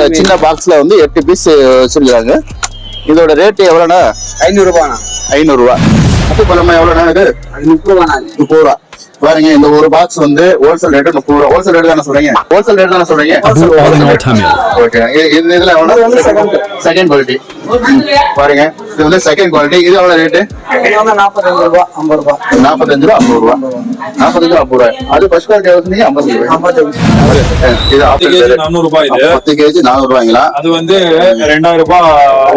இந்த சின்ன பாக்ஸ்ல வந்து எட்டு பீஸ் வச்சிருக்காங்க இதோட ரேட் எவ்வளோண்ணா ஐநூறு ரூபாண்ணா ஐநூறுரூவா பழமா எவ்வளோண்ணா இது? முப்பது ரூபாண்ணா முப்பது ரூபா பாருங்க இந்த ஒரு பாக்ஸ் வந்து ஹோல்சேல் ரேட் முப்பது ரூபா ஹோல்சேல் ரேட் தானே சொல்றீங்க? ஹோல்சேல் ரேட் தானே சொல்றீங்க? ஓகே இது இதுல செகண்ட் குவாலிட்டி பாருங்க. இது வந்து செகண்ட் குவாலிட்டி இது எவ்வளோ ரேட்டு நாற்பத்தஞ்சு ரூபா ஐம்பது ரூபா. நாற்பத்தஞ்சு ரூபா ஐம்பது ரூபா. நாற்பத்தஞ்சு ரூபா ஐம்பது ரூபாய். அது ஃபர்ஸ்ட் குவாலிட்டி எவ்வளோ ஐம்பது ரூபாய். ஐம்பத்தஞ்சு இது பத்து ஆப்பிள் கேஜி பேரு. நானூறு ரூபாய் இது. பத்து கேஜி நானூறு ரூபாய்ங்களா? அது வந்து ரெண்டாயிரம் ரூபாய்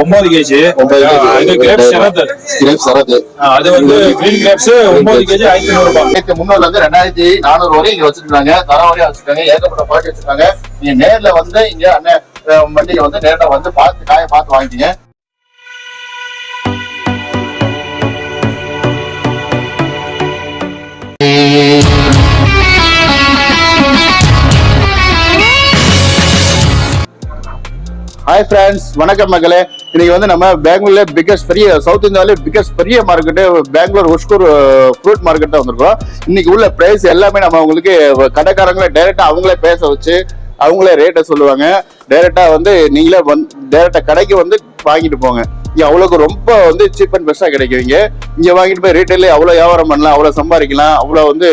ஒன்பது கேஜி ஒன்பது இது கிரேப்ஸ் சரத். கிரேப் சரத்து அது வந்து கிரீன் கிரேப்ஸ் ஒன்பது கேஜி ஆயிரத்தி நூறு ரூபாய். நேற்று முன்னூறுல இருந்து ரெண்டாயிரத்தி நானூறு வரை இங்க வச்சிருக்காங்க தரம் வரையும் வச்சிருக்காங்க. ஏகப்பட்ட பாட்டி வச்சிருக்காங்க. நீங்க நேர்ல வந்து இங்க அண்ணன் வண்டியை வந்து நேர்ல வந்து பார்த்து காய பார்த்து வாங்கிட்டீங்க. ஹாய் ஃப்ரெண்ட்ஸ் வணக்கம் மக்களே. இன்னைக்கு வந்து நம்ம பெங்களூர்ல பிக்கஸ்ட் பெரிய சவுத் இந்தியாவிலே பிக்கஸ்ட் பெரிய மார்க்கெட்டு பெங்களூர் ஒஷ்கூர் ஃப்ரூட் மார்க்கெட்டாக வந்திருக்கோம். இன்னைக்கு உள்ள ப்ரைஸ் எல்லாமே நம்ம உங்களுக்கு கடைக்காரங்களே டைரெக்டாக அவங்களே பேச வச்சு அவங்களே ரேட்டை சொல்லுவாங்க. டைரெக்டாக வந்து நீங்களே வந் டைரெக்டாக கடைக்கு வந்து வாங்கிட்டு போங்க. இங்கே அவ்வளோக்கு ரொம்ப வந்து சீப் அண்ட் பெஸ்ட்டாக கிடைக்கும் இங்க வாங்கிட்டு போய் ரீட்டைலே அவ்வளோ வியாபாரம் பண்ணலாம் அவ்வளோ சம்பாதிக்கலாம் அவ்வளோ வந்து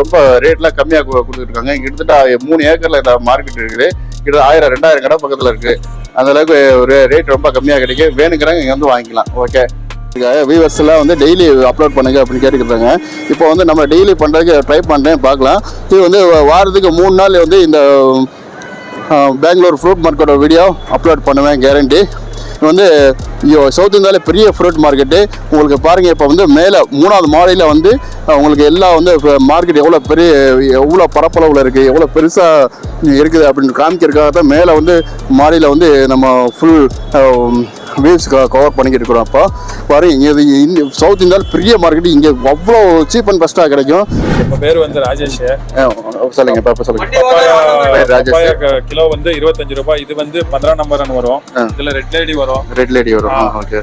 ரொம்ப ரேட்லாம் கம்மியாக கொடுத்துருக்காங்க. கிட்டத்தட்ட மூணு ஏக்கர்ல மார்க்கெட் இருக்குது. கிட்ட ஆயிரம் ரெண்டாயிரம் கடை பக்கத்துல இருக்கு. அந்த அளவுக்கு ஒரு ரேட் ரொம்ப கம்மியா கிடைக்கும் வேணுங்கிறாங்க இங்க வந்து வாங்கிக்கலாம். ஓகே வியூவர்ஸ் எல்லாம் வந்து டெய்லி அப்லோட் பண்ணுங்க அப்படின்னு கேட்டுக்கிறாங்க இப்போ வந்து நம்ம டெய்லி பண்றதுக்கு ட்ரை பண்றேன் பார்க்கலாம். இது வந்து வாரத்துக்கு மூணு நாள் வந்து இந்த பெங்களூர் ஃப்ரூட் மார்க்கெட்டோட வீடியோ அப்லோட் பண்ணுவேன் கேரண்டி வந்து சவுத் இந்தியாவில் பெரிய ஃப்ரூட் மார்க்கெட்டு உங்களுக்கு பாருங்கள் இப்போ வந்து மேலே மூணாவது மாடியில் வந்து உங்களுக்கு எல்லாம் வந்து மார்க்கெட் எவ்வளோ பெரிய எவ்வளோ பரப்பளவில் இருக்குது எவ்வளோ பெருசாக இருக்குது அப்படின்னு காமிக்கிறதுக்காக தான் மேலே வந்து மாடியில் வந்து நம்ம ஃபுல் வியூஸ் கவர் பண்ணிக்கிட்டு இருக்கிறோம் அப்போ பாருங்க இங்கே இது இந்த சவுத் இந்தியாவில் பெரிய மார்க்கெட் இங்கே அவ்வளோ சீப் அண்ட் பெஸ்ட்டாக கிடைக்கும். இப்ப பேர் வந்து ராஜேஷ். சொல்லுங்க பாப்பா சொல்லுங்க. பேர் ராஜேஷ். கிலோ வந்து இருபத்தஞ்சு ரூபாய் இது வந்து பதினாறு நம்பர் வரும். இதுல ரெட் லேடி வரும். ரெட் லேடி வரும். ஓகே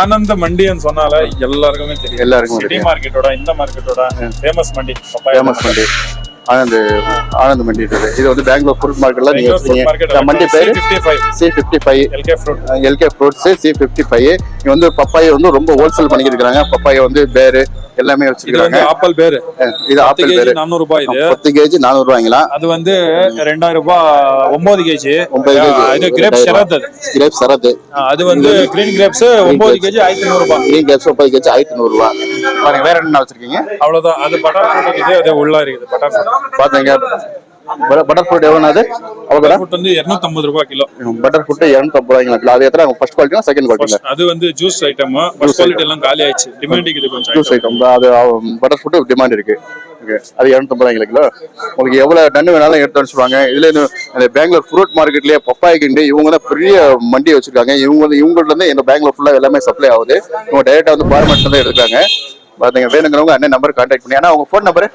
ஆனந்த மண்டின்னு சொன்னால எல்லாருக்குமே தெரியும். எல்லாருக்கும் சிட்டி. மார்க்கெட்டோட இந்த மார்க்கெட்டோட ஃபேமஸ் மண்டி ஃபேமஸ் மண்டி. ஆனந்த் ஆனந்த் மண்டி இது இது வந்து பெங்களூர் ஃப்ரூட் மார்க்கெட்ல நீங்க மண்டி பேரு C fifty five LK fruit LK fruits C fifty five இங்க வந்து பப்பாயை வந்து ரொம்ப ஹோல்சேல் பண்ணிக்கிட்டு இருக்காங்க பப்பாயை வந்து பேரு எல்லாமே வச்சிருக்காங்க ஆப்பிள் பேரு. இது ஆப்பிள் பேரு. நானூறு ரூபாய் இது. பத்து கேஜி நானூறு ரூபாய்ங்களா? அது வந்து ரெண்டாயிரம் ரூபாய் ஒன்பது கேஜி. ஒன்பது கேஜி. இது கிரேப் அது. கிரேப் சரத்து ஆ, அது வந்து கிரீன் கிரேப்ஸ் ஒன்பது கேஜி ஆயிரத்தி நூறு ரூபாய். கிரீன் கிரேப்ஸ் முப்பது கேஜி ஆயிரத்தி நூறு ரூபா. பாருங்க வேற என்ன வச்சிருக்கீங்க? அவ்வளவுதான். அது பட்டார் ஃப்ரூட் இருக்குது அது உள்ள இருக்குது பட்டார் ஃப்ரூட் பாத்தீங்க. பட்டர் ஃப்ரூட் எவ்வளோ அது? அவ்வளோ ஃப்ரூட் வந்து 250 ரூபாய் கிலோ. பட்டர் ஃப்ரூட் இரநூத்தம்பது ரூபாய்ங்களா? கிலோ அது எத்தனை? ஃபர்ஸ்ட் குவாலிட்டினா செகண்ட் குவாலிட்டினா அது வந்து ஜூஸ் ஐட்டம் ஃபர்ஸ்ட் குவாலிட்டி எல்லாம் காலி ஆயிடுச்சு டிமாண்டிங் இது கொஞ்சம் ஜூஸ் ஐட்டம் அது பட்டர் ஃப்ரூட் டிமாண்ட் இருக்கு. அது இரநூத்தம்பது ரூபாய்ங்களா கிலோ உங்களுக்கு எவ்வளவு டன் வேணாலும் எடுத்து சொல்லுவாங்க இதுல பெங்களூர் ஃப்ரூட் மார்க்கெட்லயே பப்பாய் கிண்டு இவங்க தான் பெரிய மண்டி வச்சிருக்காங்க. இவங்க வந்து இவங்கள்ட்ட இருந்து இந்த பெங்களூர் ஃபுல்லா எல்லாமே சப்ளை ஆகுது. இவங்க டைரக்டா வந்து பார்மெண்ட்ல தான் எடுக்காங்க பாத்தீங்க வேணுங்கிறவங்க அண்ணன் நம்பர் கான்டாக்ட் பண்ணி ஆனா உங்க phone number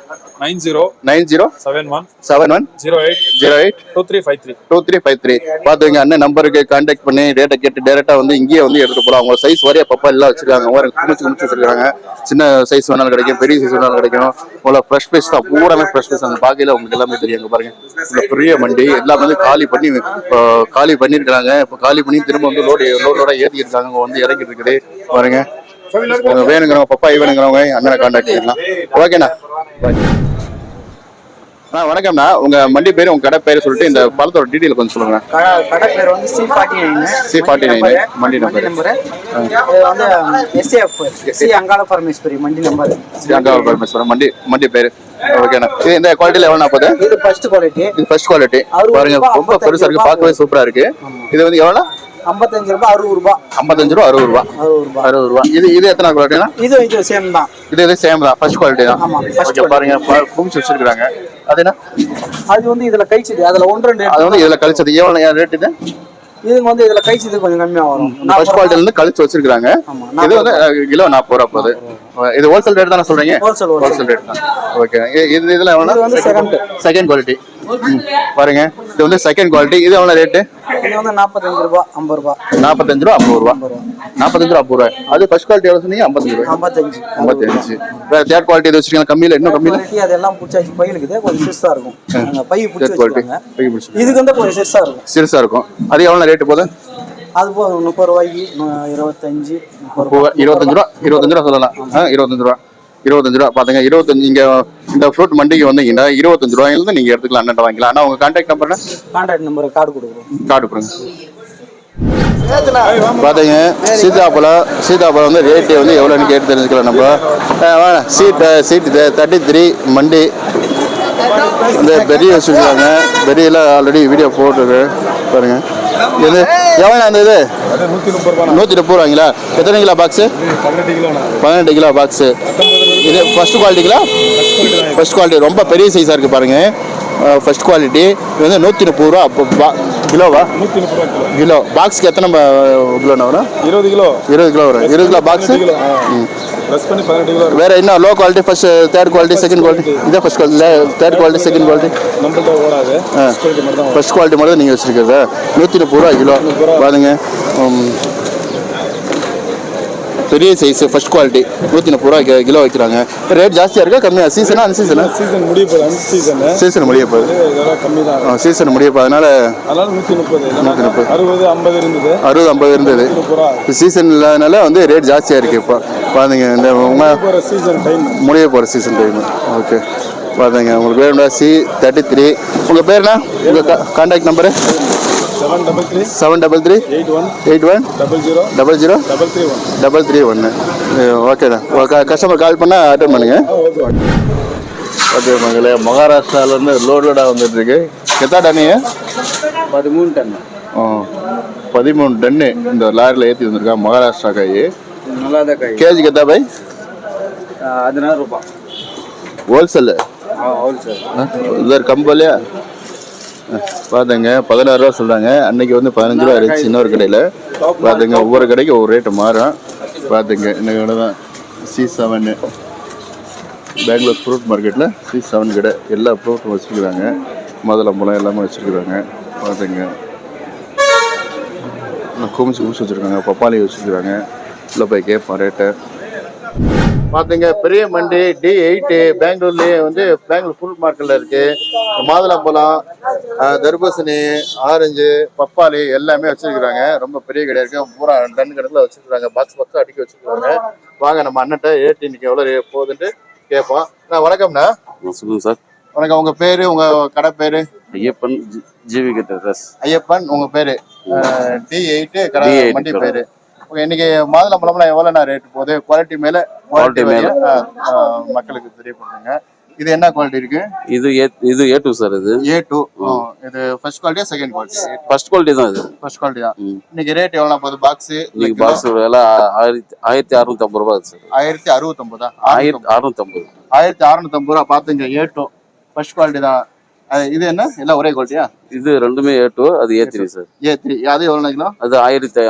nine zero nine zero seven one seven one zero eight zero eight two three five three. Two three five three. பார்த்துங்க அண்ணன் நம்பருக்கு கான்டாக்ட் பண்ணி ரேட்டை கேட்டு டேரெக்டாக வந்து இங்கேயே வந்து எடுத்துட்டு போகலாம் அவங்க சைஸ் வரைய பப்பா எல்லாம் வச்சிருக்காங்க. ஒரு குமிச்சு குமிச்சு வச்சிருக்காங்க. சின்ன சைஸ் வேணாலும் கிடைக்கும் பெரிய சைஸ் வேணாலும் கிடைக்கும். உள்ள ஃப்ரெஷ் ஃபேஸ் தான் பூராமே ஃப்ரெஷ் ஃபேஸ் அந்த பாக்கையில் உங்களுக்கு எல்லாமே தெரியும் பாருங்க. உள்ள பெரிய மண்டி எல்லாமே வந்து காலி பண்ணி காலி பண்ணியிருக்காங்க இப்போ காலி பண்ணி திரும்ப வந்து லோடு லோடோட ஏற்றி இருக்காங்க. வந்து இறங்கிட்டு இருக்குது. பாருங்க. வேணுங்கிறவங்க பப்பாய் வேணுங்கிறவங்க அண்ணனை கான்டாக்ட் பண்ணலாம் ஓகேண்ணா. அண்ணா வணக்கம்ண்ணா. உங்க மண்டி பேரு உங்க கடை பேரு சொல்லிட்டு இந்த பழத்தோட டீட்டெயில் கொஞ்சம் சொல்லுங்க. கடை கடை பேர் வந்து C forty nine C49 mandi mandi. Number இது வந்து SAF C Angala Parameswari mandi number mandi mandi பேரு. ஓகேண்ணா. இது இந்த குவாலிட்டியில் எவ்வளோ போகுது? இது ஃபர்ஸ்ட் குவாலிட்டி இது ஃபர்ஸ்ட் குவாலிட்டி பாருங்க ரொம்ப பெருசா இருக்கு பார்க்கவே சூப்பரா இருக்கு. இது வந்து எவ்வளோ ஐம்பத்தஞ்சு ரூபாய் அறுபது ரூபாய். ஐம்பத்தஞ்சு ரூபா அறுபது ரூபா அறுபது ரூபாய். அறுபது ரூபா இது இது எத்தனை குவாலிட்டினா இது இது சேம் தான். இது இது சேம் தான். ஃபர்ஸ்ட் குவாலிட்டி தான். ஆமா, ஓகே பாருங்க. பா- குமிச்சு வச்சிருக்காங்க அது என்ன? அது வந்து இதுல கழிச்சுது. அதுல ஒன்று ரெண்டு அது வந்து இதுல கழிச்சது. எவ்வளோ ரேட் இது? இதுங்க வந்து இதுல கழிச்சது கொஞ்சம் கம்மியா வரும். ஃபர்ஸ்ட் குவாலிட்டில இருந்து கழிச்சு வச்சிருக்காங்க இது வந்து கிலோ நாற்பது ரூபா போகுது. இது ஹோல்சேல் ரேட் தானே சொல்றீங்க? ஹோல்சேல் ஹோல்சேல் ரேட் தான். ஓகே இது இதுல இது வந்து second. செகண்ட் குவாலிட்டி பாருங்க. இது வந்து செகண்ட் குவாலிட்டி இது எவ்வளோ ரேட்டு இது வந்து நாற்பத்தஞ்சு ரூபா ஐம்பது ரூபா. நாற்பத்தஞ்சு ரூபா ஐம்பது ரூபா. நாற்பத்தஞ்சு ரூபா. ஐம்பது ரூபா. அது ஃபர்ஸ்ட் குவாலிட்டி எவ்வளோ சொன்னீங்க? ஐம்பத்தஞ்சு ரூபா. ஐம்பத்தஞ்சு. ஐம்பத்தஞ்சு. வேற தேர்ட் குவாலிட்டி எது வச்சிருக்கீங்க கம்மியில்? இன்னும் கம்மியில்? அதெல்லாம் பிடிச்சாச்சு. பை இருக்குது கொஞ்சம் சிறுசா இருக்கும். பை பிடிச்சி குவாலிட்டி வச்சுருக்காங்க. இதுக்கு வந்து கொஞ்சம் சிறுசா இருக்கும். சிறுசா இருக்கும். அது எவ்வளோ ரேட்டு போகுது? அது போதும். முப்பது ரூபாய்க்கு இருபத்தஞ்சு இருபத்தஞ்சு ரூபா இருபத்தஞ்சு ரூபா சொல்லலாம். இருபத்தஞ்சு ரூபா. இருபத்தஞ்சு ரூபா. பாத்துங்க இருபத்தஞ்சு இங்க இந்த ஃப்ரூட் மண்டிக்கு வந்தீங்கன்னா இருபத்தஞ்சு ரூபாயிலிருந்து நீங்க எடுத்துக்கலாம் அண்ணன் வாங்கிக்கலாம். ஆனா உங்க contact number contact number card கொடுக்குறோம். கார்டு கொடுங்க. பாத்தீங்க சீதாப்பழம் சீதாப்பழம் வந்து ரேட்டு வந்து எவ்வளோன்னு கேட்டு தெரிஞ்சுக்கலாம் நம்ம. வாங்க seat seat thirty three mandi. இந்த பெரிய வச்சுருக்காங்க. பெரியல ஆல்ரெடி வீடியோ போட்டுருக்கு. பாருங்க. இது எவ்வளோ அந்த இது? நூற்றி முப்பது ரூபாய்ங்களா எத்தனை கிலோ பாக்ஸு பதினெட்டு கிலோ பாக்ஸு இது ஃபர்ஸ்ட் குவாலிட்டிங்களா ஃபர்ஸ்ட் குவாலிட்டி ரொம்ப பெரிய சைஸாக இருக்குது பாருங்க. ஃபர்ஸ்ட் குவாலிட்டி இது வந்து நூற்றி முப்பது ரூபா. அப்போ கிலோவா? நூத்தி முப்பது ரூபா கிலோ. பாக்ஸ்க்கு எத்தனை கிலோண்ணா வரும்? இருபது கிலோ. இருபது கிலோ வரும். இருபது கிலோ பாக்ஸு வேற என்ன? Low quality first third quality second quality இதே first quality third quality second quality first quality மட்டும் நீங்கள் வச்சிருக்கிறது. நூற்றி முப்பது ரூபா கிலோ. பாருங்க. பெரிய சைஸ் ஃபர்ஸ்ட் குவாலிட்டி நூற்றி முப்பது ரூபா கிலோ வைக்கிறாங்க. ரேட் ஜாஸ்தியாக இருக்கா? கம்மியாக சீசனா அந்த சீசனா சீசன் முடிய போகுது சீசன் சீசன் முடிய போகுது. இதெல்லாம் கம்மி தான். சீசன் முடிய போகுது. அதனால அதனால நூத்தி முப்பது இல்லைன்னா அறுபது ஐம்பது இருந்தது. அறுபது ஐம்பது இருந்தது. முப்பது ரூபா. சீசன் இல்லாதனால வந்து ரேட் ஜாஸ்தியாக இருக்குது இப்போ. பாருங்க இந்த சீசன் டைம் முடிய போகிற சீசன் டைம் ஓகே பாருங்க உங்களுக்கு பேர் என்ன சி தேர்ட்டி த்ரீ உங்கள் பேர்னா உங்கள் contact number seven double three seven double three eight one eight one double zero double zero double three one double three ஒன்று ஓகேண்ணா கஸ்டமர் கால் பண்ணால் அட்டன் பண்ணுங்க. ஓகே. மகளே மகாராஷ்டிராலேருந்து லோட் லோடாக வந்துட்டு இருக்கு எத்தா நீ பதிமூணு டன். ஆ பதிமூணு டன்னு இந்த லாரியில் ஏற்றி வந்திருக்கா மகாராஷ்டிரா காய். நல்லா தான் கை கேஜிக்கு எத்தா பை? பதினாறு ரூபா. ஹோல்சேல் ஹவுல் சார் இதில் கம்பலையா பார்த்துங்க பதினாறு ரூபா சொல்கிறாங்க அன்னைக்கு வந்து பதினஞ்சு ரூபா இருந்துச்சு இன்னொரு கடையில். பார்த்துங்க ஒவ்வொரு கடைக்கும் ஒவ்வொரு ரேட்டு மாறும். பார்த்துங்க இன்னைக்கு தான் சி செவனு பெங்களூர் ஃப்ரூட் மார்க்கெட்டில் சி செவன் கடை. எல்லா ஃப்ரூட்டும் வச்சுருக்குறாங்க. மதுளம்பழம் எல்லாமே வச்சுருக்குறாங்க. பார்த்துங்க குமிச்சு குமிச்சு வச்சுருக்காங்க. பப்பாளி வச்சுருக்குறாங்க. உள்ள போய் கேட்போம் ரேட்டை பாத்தீங்க பெரிய மண்டி டி எயிட்டு பெங்களூர்லயே வந்து பெங்களூர் ஃப்ரூட் மார்க்கெட்ல இருக்கு. மாதுளம்பழம் தர்பூசணி ஆரஞ்சு பப்பாளி எல்லாமே வச்சிருக்காங்க ரொம்ப பெரிய கடை இருக்கு. பூரா டன் கணக்குல வச்சிருக்காங்க பாக்ஸ் பாக்ஸ் அடுக்கி வச்சிருக்காங்க வாங்க நம்ம அண்ணன்ட்ட ஏடி இன்னைக்கு rate போகுதுன்ட்டு கேட்போம். அண்ணா, வணக்கம்ண்ணா. சொல்லுங்க சார். வணக்கம். உங்க பேரு உங்க கடை பேரு? ஐயப்பன் ஜி- ஜீவிக டெரஸ். ஐயப்பன் உங்க பேரு? டி எயிட்டு கடை D8 மண்டி. பேரு. இன்னைக்கு மாதுளம்பழம்லாம் எவ்வளோண்ணா ரேட் போகுது? குவாலிட்டி மேல Quality மேல. மக்களுக்கு தெரியப்படுத்துங்க. இது என்ன குவாலிட்டி இருக்கு? இது ஏ இது ஏ டூ சார் இது. ஏ டூ இது ஃபர்ஸ்ட் குவாலிட்டியா செகண்ட் குவாலிட்டி ஃபர்ஸ்ட் குவாலிட்டி தான் இது. ஃபர்ஸ்ட் குவாலிட்டி தான். இன்னைக்கு ரேட் எவ்வளோ போகுது? பாக்ஸ் இன்னைக்கு பாக்ஸ் விலை ஆயிரத்தி ஆயிரத்தி அறுநூத்தி ஐம்பது ரூபா சார் ஆயிரத்தி அறுபத்தொம்பதா? ஆயிரத்தி அறுநூத்தி ஐம்பது ஆயிரத்தி அறுநூத்தம்பது ரூபா. பார்த்துங்க ஏ டூ ஃபர்ஸ்ட் குவாலிட்டி தான். இது என்ன? எல்லாம் ஒரே குவாலிட்டியா இது ரெண்டுமே ஏ டூ அது A three sir A three அது எவ்வளோ கிலோ அது ஆயிரத்தி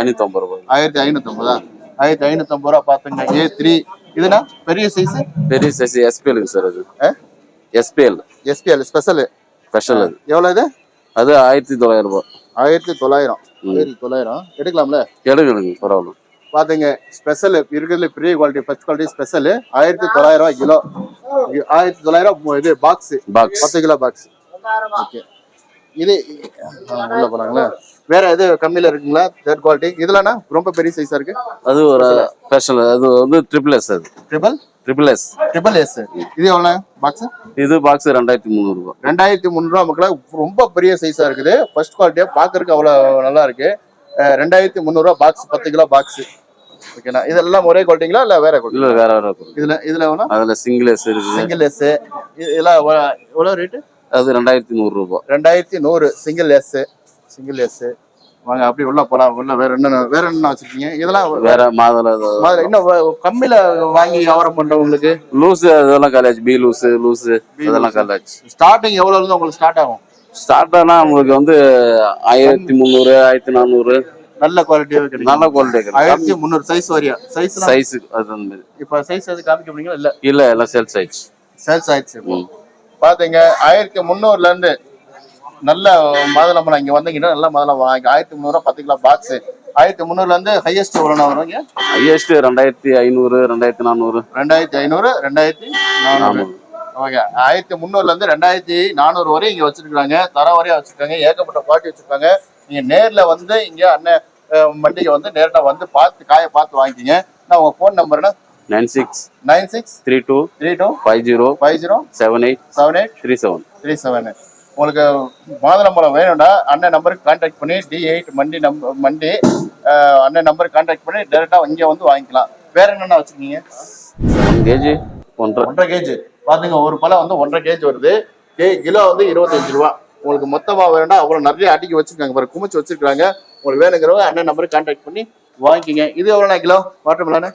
ஐநூத்தி ஐம்பது ரூபாய். ஆயிரத்தி ஐநூத்தம்பதா? ஆயிரத்தி ஐநூத்தம்பது ரூபா பார்த்துங்க ஏ த்ரீ இதுனா பெரிய சைஸ் பெரிய சைஸ் எஸ்பிஎல் சார் அது. எஸ்பிஎல் எஸ்பிஎல் ஸ்பெஷல் ஸ்பெஷல் அது. எவ்வளோ இது? அது ஆயிரத்தி தொள்ளாயிரம் ரூபாய். ஆயிரத்தி தொள்ளாயிரம். ஆயிரத்தி தொள்ளாயிரம். எடுக்கலாம்ல? எடுங்க பரவாயில்ல. பாத்துங்க ஸ்பெஷல் இருக்கிறதுல பெரிய குவாலிட்டி ஃபர்ஸ்ட் குவாலிட்டி ஸ்பெஷல் ஆயிரத்தி தொள்ளாயிரம் ரூபாய் கிலோ. ஆயிரத்தி தொள்ளாயிரம் இது பாக்ஸ் பாக்ஸ் பத்து கிலோ பாக்ஸ் ஓகே இது உள்ள போறாங்களா. வேற எது கம்மியில இருக்குங்களா? தேர்ட் குவாலிட்டி இதுலனா ரொம்ப பெரிய சைஸா இருக்கு? அது ஒரு ஸ்பெஷல் அது வந்து ட்ரிபிள் எஸ் அது. Triple triple S triple S இது எவ்வளோ பாக்ஸ் இது பாக்ஸ் ரெண்டாயிரத்தி முந்நூறு ரூபாய். ரெண்டாயிரத்தி முந்நூறுவா மக்களா ரொம்ப பெரிய சைஸா இருக்குது. ஃபர்ஸ்ட் குவாலிட்டியா பாக்குறதுக்கு அவ்வளவு நல்லா இருக்கு. ரெண்டாயிரத்தி முந்நூறுவா பாக்ஸ் பத்து கிலோ பாக்ஸ் ஓகேண்ணா இதெல்லாம் ஒரே குவாலிட்டிங்களா இல்ல வேற இல்ல வேற வேற இதுல இதுல வேணா அதுல சிங்கிள் எஸ் இருக்குது. சிங்கிள் எஸ் இதெல்லாம் எவ்வளவு- ரேட்டு அது ரெண்டாயிரத்தி நூறு ரூபாய் ரெண்டாயிரத்தி நூறு. சிங்கிள் எஸ் சிங்கிள் எஸ் வாங்க அப்படி உள்ள போலாம். உள்ள வேற என்ன வேற என்ன வச்சிருக்கீங்க? இதெல்லாம் வேற மாதுளை முதல்ல இன்னும் கம்மியில வாங்கி வியாபாரம் பண்றவங்களுக்கு? லூஸ் அதெல்லாம் காலேஜ் பி லூஸ் லூஸ் அதெல்லாம் காலேஜ் ஸ்டார்டிங் எவ்வளவு இருந்து உங்களுக்கு ஸ்டார்ட் ஆகும்? ஸ்டார்ட் ஆனா உங்களுக்கு வந்து ஆயிரத்தி முந்நூறு ஆயிரத்தி நானூறு. நல்ல குவாலிட்டியாவே கிடைக்கும். நல்ல குவாலிட்டி ஆயிரத்தி முந்நூறு சைஸ் வரியா? சைஸ் சைஸ் அது அந்த மாதிரி. இப்ப சைஸ் எது காமிக்க முடியுங்களா இல்ல இல்ல எல்லாம் சேல் சைஸ் சேல்ஸ் ஆயிடுச்சு இப்போ. பாத்தீங்க ஆயிரத்தி முந்நூறுல இருந்து நல்ல மாதுளம்பழம் இங்க வந்தீங்கன்னா நல்ல மாதுளம் வாங்கி ஆயிரத்தி முந்நூறுவா பத்து கிலோ பாக்ஸ் ஆயிரத்தி முந்நூறுல இருந்து ஹையஸ்ட் எவ்வளோ வரும் இங்க? ஹையஸ்ட் ரெண்டாயிரத்தி ஐநூறு ரெண்டாயிரத்தி நானூறு. ரெண்டாயிரத்தி ஐநூறு ரெண்டாயிரத்தி நானூறு. ஓகே ஆயிரத்தி முந்நூறுல இருந்து ரெண்டாயிரத்தி நானூறு வரை இங்க வச்சிருக்காங்க தர வரையா வச்சிருக்காங்க. ஏகப்பட்ட பாட்டி வச்சிருக்காங்க. நீங்க நேர்ல வந்து இங்க அண்ணன் மண்டிகை வந்து நேரா வந்து பார்த்து காயை பார்த்து வாங்கிக்கிங்க. நான் உங்க phone நம்பர்னா nine six nine six three two three two five zero five zero seven eight seven eight three seven. Three seven உங்களுக்கு மாதுளம்பழம் வேணும்னா அண்ணன் நம்பருக்கு கான்டாக்ட் பண்ணி D eight mandi number mandi அண்ணன் நம்பருக்கு கான்டாக்ட் பண்ணி டேரெக்டாக இங்கே வந்து வாங்கிக்கலாம். வேற என்னென்ன வச்சுருக்கீங்க? கேஜி ஒன்றரை. ஒன்றரை கேஜ். பாத்துங்க ஒரு பழம் வந்து ஒன்றரை கேஜ் வருது. கே கிலோ வந்து இருபத்தஞ்சு ரூபா. உங்களுக்கு மொத்தமா வேணும்னா அவ்வளவு நிறைய அடிக்கி வச்சிருக்காங்க. பாரு குமிச்சு வச்சிருக்காங்க உங்களுக்கு வேணுங்கிறவங்க அண்ணன் நம்பருக்கு கான்டாக்ட் பண்ணி வாங்கிக்கிங்க. இது எவ்வளோண்ணா கிலோ? வாட்டர் மிலானு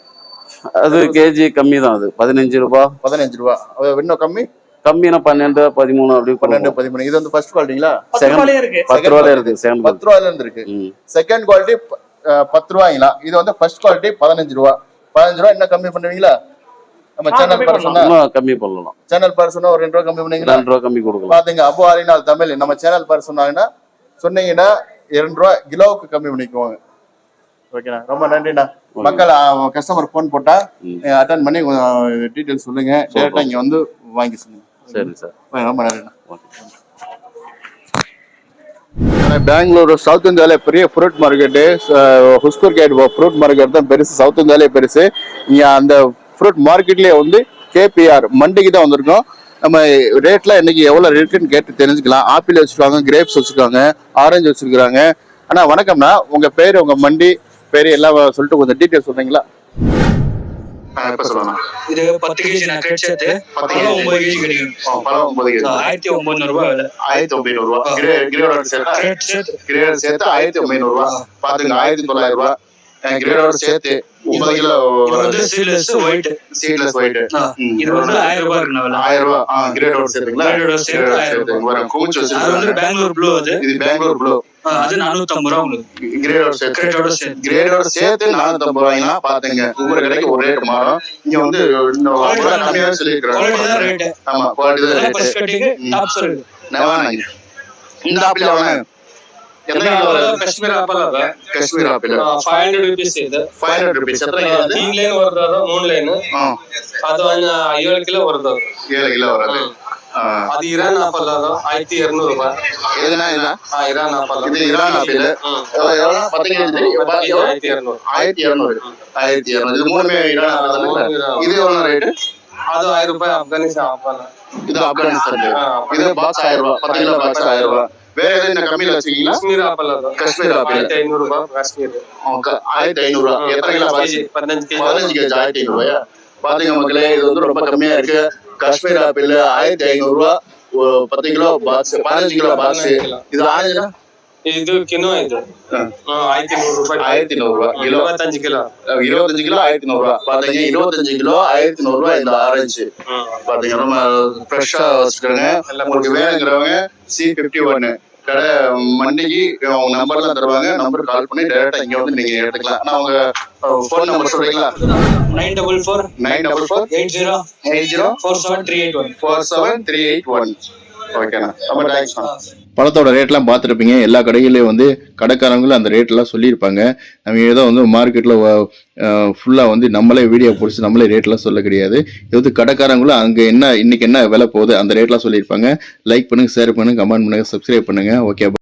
அது கேஜி கம்மி தான் அது. பதினஞ்சு ரூபா. பதினஞ்சு ரூபா. அது இன்னும் கம்மி? கம்மினா பன்னெண்டு பதிமூணு அப்படி பன்னெண்டு பதிமூணு. இது வந்து ஃபர்ஸ்ட் குவாலிட்டிங்களா செகண்ட் இருக்கு. பத்து ரூபால இருக்கு. செகண்ட் பத்து ரூபாயில இருந்து இருக்கு. ம். செகண்ட் குவாலிட்டி பத்து ரூபாய்ங்களா? இது வந்து ஃபர்ஸ்ட் குவாலிட்டி பதினஞ்சு ரூபா. பதினஞ்சு ரூபா இன்னும் கம்மி பண்ணுவீங்களா? நம்ம சேனல் பேர் சொன்னா கம்மி பண்ணலாம். சேனல் பேர் சொன்னா ஒரு ரெண்டு ரூபா கம்மி பண்ணுவீங்களா ரெண்டு ரூபா கம்மி கொடுக்கலாம். பாத்தீங்க அபு ஆரினால் தமிழ் நம்ம சேனல் பேர் சொன்னாங்கன்னா சொன்னீங்கன்னா இரண்டு ரூபா கிலோவுக்கு கம்மி பண்ணிக்குவாங்க. ஓகேண்ணா ரொம்ப நன்றிண்ணா. மக்கள் கஸ்டமர் ஃபோன் போட்டா. அட்டன் பண்ணி டீட்டெயில்ஸ் சொல்லுங்க. டேரக்டா இங்க வந்து வாங்கி சொல்லுங்க. சரி சார். ரொம்ப நன்றிண்ணா. ஓகே. பெங்களூரு சவுத் இந்தியாவில பெரிய fruit market Huskur gate fruit market தான் பெருசு சவுத் இந்தியாவிலே பெருசு. இங்க அந்த ஃப்ரூட் மார்க்கெட்லயே வந்து கேபிஆர் மண்டிக்கு தான் வந்திருக்கோம். நம்ம ரேட்லாம் இன்னைக்கு எவ்வளவு இருக்குன்னு கேட்டு தெரிஞ்சுக்கலாம். ஆப்பிள் வச்சிருக்காங்க கிரேப்ஸ் வச்சிருக்காங்க ஆரஞ்சு வச்சிருக்காங்க அண்ணா வணக்கம்ண்ணா. உங்க பேரு உங்க மண்டி பேரு எல்லாம் சொல்லிட்டு கொஞ்சம் டீட்டெயில் சொல்றீங்களா? இப்ப சொல்லலாம் இது பத்து கேஜி நான் கிரெட் சேர்த்து பழம் ஒன்பது கேஜி கிடைக்கும். பழம் ஒன்பது ஆயிரத்தி ஒன்பது ரூபாய் ஆயிரத்தி ஒன்பது சேர்த்தா கிரெட் சேர்த்து. ஆயிரத்தி ஒன்பது பாத்துங்க ஆயிரத்தி தொள்ளாயிரம் ரூபா. கிரேடோட சேர்த்து ஒன்பது கிலோ இது வந்து சீட்லெஸ் ஒயிட் சீட்லெஸ் ஒயிட் இது வந்து ஆயிரம் ரூபாய் இருக்கு ஆயிரம் ரூபா. ஆ கிரேடோட சேர்த்துங்களா? கிரேடோட சேர்த்து ஆயிரம் அது வந்து பெங்களூர் ப்ளூ அது. இது பெங்களூர் ப்ளூ ஆ, அது நானூத்தி ஐம்பது ரூபா உங்களுக்கு. கிரேடோட சேர்த்து. கிரெட்டோட சேர்த்து. கிரேடோட சேர்த்து நானூத்தி ஐம்பது ரூபாய்னா பாத்துங்க ஒவ்வொரு கடைக்கு ஒரு ரேட் மாறும். இங்க வந்து ஆமா குவாலிட்டி தான் ரேட் டாப் இந்த ஆப்பிள் ಕಾಶ್ಮೀರ ಆಪಲ್ ಅದ Kashmir apple five hundred rupees ಇದೆ ಫೈವ್ ಹಂಡ್ರೆಡ್ ರುಪೀಸ್ ತೀನ್ ಲೈನ್ ಬರ್ತದ ಮೂರ್ ಲೈನ್ ಅದು ಏಳು ஆப்கானிஸ்தான் இது ஆப்கானிஸ்தான் ஆயிரம் ரூபாய் பத்து கிலோ பாக்ஸ் ஆயிரம் ரூபாய் வேற என்ன கம்மியில வச்சுக்கீங்களா காஷ்மீர் ஆப்பிள் காஷ்மீர் ஆப்பிள் ஆயிரத்தி ஐநூறு ரூபாய் காஷ்மீர் ஆயிரத்தி ஐநூறு ரூபாய் எத்தனை கிலோ பதினஞ்சு கேஜி பதினஞ்சு கேஜி ஆயிரத்தி ஐநூறு ரூபாயா பாத்தீங்க மக்களே இது வந்து ரொம்ப கம்மியா இருக்கு. காஷ்மீர் ஆப்பிள் ஆயிரத்தி ஐநூறு ரூபாய் பத்து கிலோ பாக்ஸ் பதினஞ்சு கிலோ பாக்ஸ். இது ஆனியன் ಇದು ಕಿನೋ ಇದು ಹಾ, ಆಯ್ತು ನೂರು ರೂಪಾಯಿ ஆயிரத்தி நூறு ரூபாய் கிலோ ಇಪ್ಪತ್ತಂಜು ಕಿಲೋ இருபத்தஞ்சு கிலோ ஆயிரத்தி நூறு ரூபாய் பாத்தீங்க இருபத்தஞ்சு கிலோ ஆயிரத்தி நூறு ரூபாய் இந்த ஆரஞ்சு பாத்தீங்க ரொம்ப ஃப்ரெஷ்ஷா வச்சுக்கிறோங்க உங்களுக்கு வேணுங்கிறவங்க சி பிப்டி ஒன்னு கடை மண்டிக்கு அவங்க நம்பர்லாம் தருவாங்க நம்பர் கால் பண்ணி டைரக்டா இங்க வந்து நீங்க எடுத்துக்கலாம் நான் உங்க ஃபோன் நம்பர் சொல்றீங்களா nine double four nine double four eight zero eight zero four seven three eight one four seven three eight one ஓகேண்ணா ரொம்ப தேங்க்ஸ்ண்ணா பழத்தோட ரேட்லாம் பார்த்துருப்பீங்க. எல்லா கடைகளையும் வந்து கடைக்காரங்களும் அந்த ரேட்லாம் சொல்லியிருப்பாங்க. நம்ம ஏதோ வந்து மார்க்கெட்டில் ஃபுல்லாக வந்து நம்மளே வீடியோ பிடிச்சி நம்மளே ரேட்லாம் சொல்ல கிடையாது. எது கடைக்காரங்களும் அங்கே என்ன இன்றைக்கி என்ன விலை போகுது அந்த ரேட்லாம் சொல்லியிருப்பாங்க. லைக் பண்ணுங்கள் ஷேர் பண்ணுங்கள் கமெண்ட் பண்ணுங்கள் சப்ஸ்கிரைப் பண்ணுங்கள் ஓகே